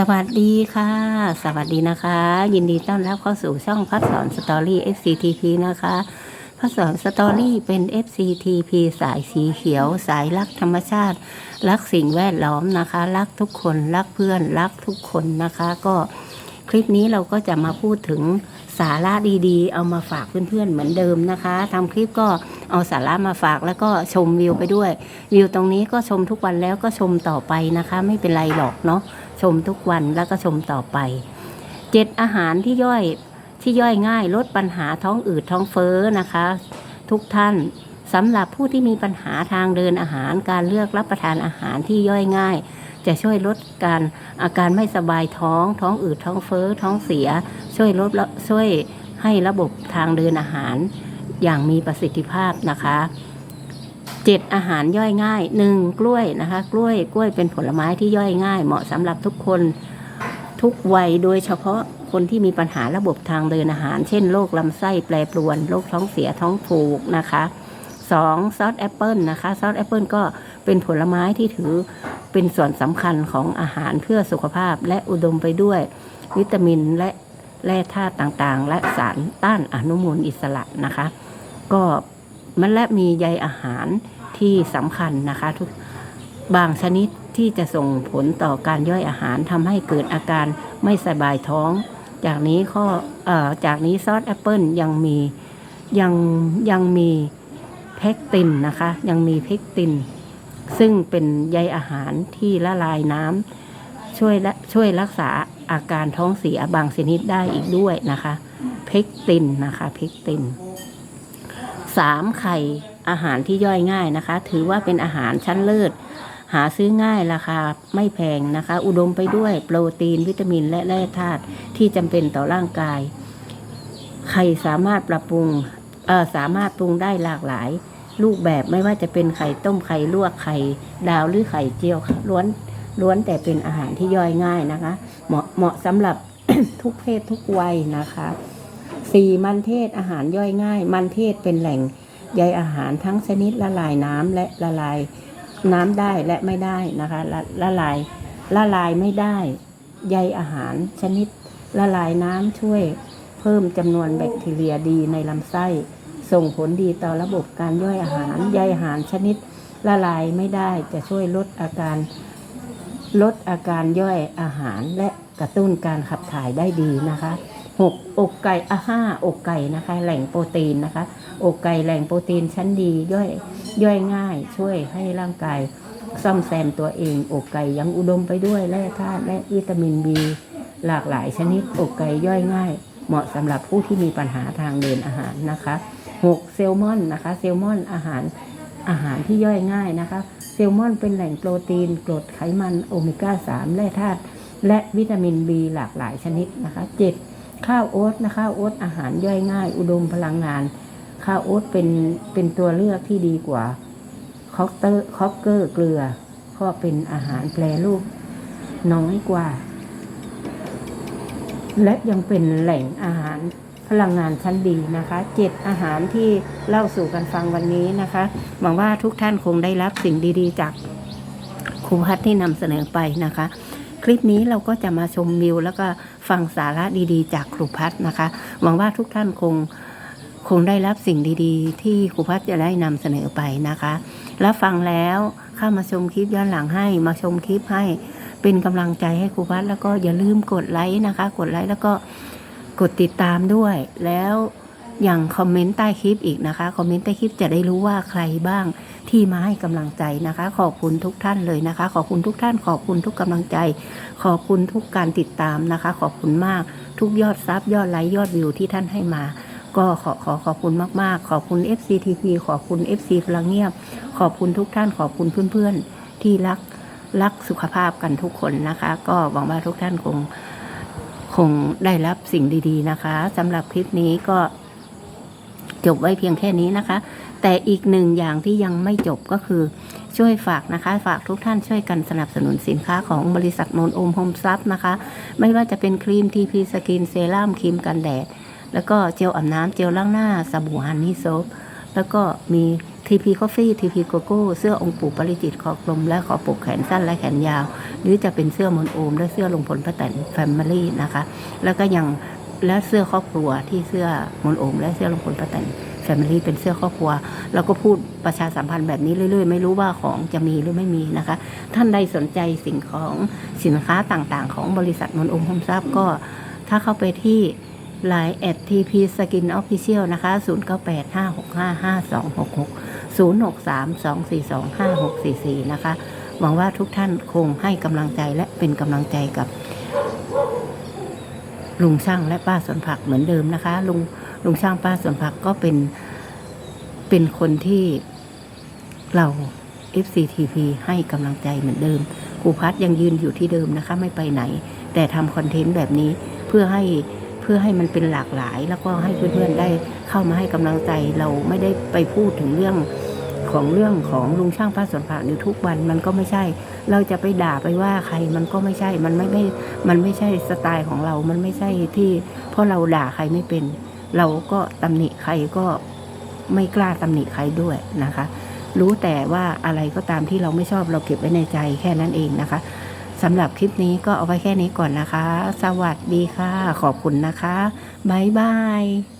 สวัสดีค่ะ สวัสดีนะคะ ยินดีต้อนรับเข้าสู่ช่องพัดสอนสตอรี่ FCTP นะคะพัดสอนสตอรี่เป็น FCTP สายสีเขียว สายรักธรรมชาติ รักสิ่งแวดล้อมนะคะ รักทุกคนรักเพื่อนรักทุกคนนะคะ ก็คลิปนี้เราก็จะมาพูดถึงสาระดีๆ เอามาฝากเพื่อนๆเหมือนเดิมนะคะทำคลิปก็เอาสาระมาฝากแล้วก็ชมวิวไปด้วย วิวตรงนี้ก็ชมทุกวันแล้วก็ชมต่อไปนะคะ ไม่เป็นไรหรอกเนาะ ชมทุกวันแล้วก็ชมต่อไปเจ็ดอาหารที่ย่อยที่ย่อยง่ายลดปัญหาท้องอืดท้องเฟ้อนะคะ ทุกท่านสำหรับผู้ที่มีปัญหาทางเดินอาหารการเลือกรับประทานอาหารที่ย่อยง่าย จะช่วยลดการอาการไม่สบายท้อง ท้องอืดท้องเฟ้อ ท้องเสีย ช่วยลดช่วยให้ระบบทางเดินอาหารอย่างมีประสิทธิภาพนะคะ เจ็ดอาหารย่อยง่ายหนึ่งกล้วยนะคะ กล้วยกล้วยเป็นผลไม้ที่ย่อยง่าย เหมาะสำหรับทุกคนทุกวัยโดยเฉพาะคนที่มีปัญหาระบบทางเดินอาหาร เช่นโรคลำไส้แปรปรวนโรคท้องเสียท้องผูกนะคะสองซอสแอปเปิลนะคะซอสแอปเปิลก็เป็นผลไม้ที่ถือเป็นส่วนสำคัญของอาหารเพื่อสุขภาพและอุดมไปด้วย วิตามินและแร่ธาตุต่างๆ และสารต้านอนุมูลอิสระนะคะ ก็มันและมีใยอาหาร ที่สำคัญนะคะทุกบางชนิดที่จะส่งผลต่อการย่อยอาหารทำให้เกิดอาการไม่สบายท้อง จากนี้ข้อออจากนี้ซอสแอปเปิลยังมียังยังมีเพกตินนะคะ ยังมีเพกติน ซึ่งเป็นใยอาหารที่ละลายน้ำช่วยช่วยรักษาอาการท้องเสียบางชนิดได้อีกด้วยนะคะ เพกตินนะคะเพกตินสามไข่ อาหารที่ย่อยง่ายนะคะ ถือว่าเป็นอาหารชั้นเลิศ หาซื้อง่ายราคาไม่แพงนะคะ อุดมไปด้วยโปรตีนวิตามินและแร่ธาตุที่จำเป็นต่อร่างกาย ไข่สามารถปรับปรุงเออสามารถปรุงได้หลากหลาย รูปแบบไม่ว่าจะเป็นไข่ต้มไข่ลวกไข่ดาวหรือไข่เจียวล้วนล้วนแต่เป็นอาหารที่ย่อยง่ายนะคะ เหมาะเหมาะสำหรับทุกเพศทุกวัยนะคะสี่มันเทศอาหารย่อยง่าย มันเทศเป็นแหล่ง ใยอาหารทั้งชนิดละลายน้ำและละลายน้ำได้และไม่ได้นะคะละละลายละลายไม่ได้ใยอาหารชนิดละลายน้ำช่วยเพิ่มจำนวนแบคทีเรียดีในลำไส้ ส่งผลดีต่อระบบการย่อยอาหารใยอาหารชนิดละลายไม่ได้จะช่วยลดอาการลดอาการย่อยอาหารและกระตุ้นการขับถ่ายได้ดีนะคะ หกอกไก่อะห้าอกไก่นะคะ แหล่งโปรตีนนะคะ อกไก่แหล่งโปรตีนชั้นดีย่อยย่อยง่าย ช่วยให้ร่างกายซ่อมแซมตัวเอง อกไก่ยังอุดมไปด้วยแร่ธาตุและวิตามินบีหลากหลายชนิด อกไก่ย่อยง่าย เหมาะสำหรับผู้ที่มีปัญหาทางเดินอาหารนะคะหกเซลมอนนะคะเซลมอนอาหารอาหารที่ย่อยง่ายนะคะเซลมอนเป็นแหล่งโปรตีนกรดไขมันโอเมก้า 3 แร่ธาตุและวิตามิน B หลากหลายชนิดนะคะเจ็ด ข้าวโอ๊ตนะคะข้าวโอ๊ตอาหารย่อยง่าย อุดมพลังงาน ข้าวโอ๊ตเป็นเป็นตัวเลือกที่ดีกว่าคอกเตอร์คอกเกอร์เกลือเพราะเป็นอาหารแปรรูปน้อยกว่า และยังเป็นแหล่งอาหารพลังงานชั้นดีนะคะเจ็ดอาหารที่เล่าสู่กันฟังวันนี้นะคะหวังว่าทุกท่านคงได้รับสิ่งดีๆ จากครูพัฒน์ที่นำเสนอไปนะคะ คลิปนี้เราก็จะมาชมวิว แล้วก็ฟังสาระดีๆ จากครูพัฒน์นะคะ หวังว่าทุกท่านคงคงได้รับสิ่งดีๆ ที่ครูพัฒน์จะได้นำเสนอไปนะคะ แล้วฟังแล้วเข้ามาชมคลิปย้อนหลังให้ มาชมคลิปให้เป็นกำลังใจให้ครูพัฒน์แล้วก็อย่าลืมกดไลค์นะคะ กดไลค์แล้วก็กดติดตามด้วยแล้ว อย่างคอมเมนต์ใต้คลิปอีกนะคะ คอมเมนต์ใต้คลิปจะได้รู้ว่าใครบ้างที่มาให้กำลังใจนะคะ ขอบคุณทุกท่านเลยนะคะ ขอบคุณทุกท่าน ขอบคุณทุกกำลังใจ ขอบคุณทุกการติดตามนะคะ ขอบคุณมากทุกยอดซับยอดไลค์ยอดวิวที่ท่านให้มา ก็ขอขอขอบคุณมาก ๆ ขอบคุณ FCTP ขอบคุณ FC พลังเงียบ ขอบคุณทุกท่านขอบคุณเพื่อน ๆ ที่รักรักสุขภาพกันทุกคนนะคะ ก็หวังว่าทุกท่านคงคงได้รับสิ่งดี ๆ นะคะสำหรับคลิปนี้ก็ จบไว้เพียงแค่นี้นะคะ แต่อีกหนึ่งอย่างที่ยังไม่จบก็คือช่วยฝากนะคะ ฝากทุกท่านช่วยกันสนับสนุนสินค้าของบริษัทโนนโอมโฮมซับนะคะ ไม่ว่าจะเป็นครีมทีพีสกินเซรั่มครีมกันแดด แล้วก็เจลอาบน้ำเจลล้างหน้าสบู่ฮันนี่โซฟแล้วก็มี TP Coffee TP Coco เสื้อองค์ปู่ปริจิตคอกลม และขอปกแขนสั้นและแขนยาว หรือจะเป็นเสื้อมนโอม และเสื้อลงผลประแตนแฟมิลี่นะคะ แล้วก็ยัง และเสื้อครอบครัวที่เสื้อมนโอม และเสื้อลงผลประแตนแฟมิลี่เป็นเสื้อครอบครัว เราก็พูดประชาสัมพันธ์แบบนี้เรื่อยๆ ไม่รู้ว่าของจะมีหรือไม่มีนะคะ ท่านใดสนใจสิ่งของสินค้าต่างๆ ของบริษัทมนโอมโฮมทรัพย์ก็ ถ้าเข้าไปที่ Line at TP Skin Official นะคะ0655626266 0632425644 นะคะ หวังว่าทุกท่านคงให้กำลังใจและเป็นกำลังใจกับ ลุงช่างและป้าสวนผักเหมือนเดิมนะคะ ลุงลุงช่างป้าสวนผักก็เป็นเป็นคนที่เรา FCTP ให้กำลังใจเหมือนเดิมครูพัดยังยืนอยู่ที่เดิมนะคะ ไม่ไปไหน แต่ทำคอนเทนต์แบบนี้เพื่อให้เพื่อให้มันเป็นหลากหลาย แล้วก็ให้เพื่อนๆได้เข้ามาให้กำลังใจเราไม่ได้ไปพูดถึงเรื่อง ของเรื่องของลุงช่างป้าสวนผักในทุกวันมันก็ไม่ใช่ เราจะไปด่าไปว่าใครมันก็ไม่ใช่ มันไม่ไม่มันไม่ใช่สไตล์ของเรา มันไม่ใช่ที่ เพราะเราด่าใครไม่เป็น เราก็ตำหนิใครก็ไม่กล้าตำหนิใครด้วยนะคะ รู้แต่ว่าอะไรก็ตามที่เราไม่ชอบเราเก็บไว้ในใจแค่นั้นเองนะคะสำหรับคลิปนี้ก็เอาไว้แค่นี้ก่อนนะคะ สวัสดีค่ะ ขอบคุณนะคะ บ๊ายบาย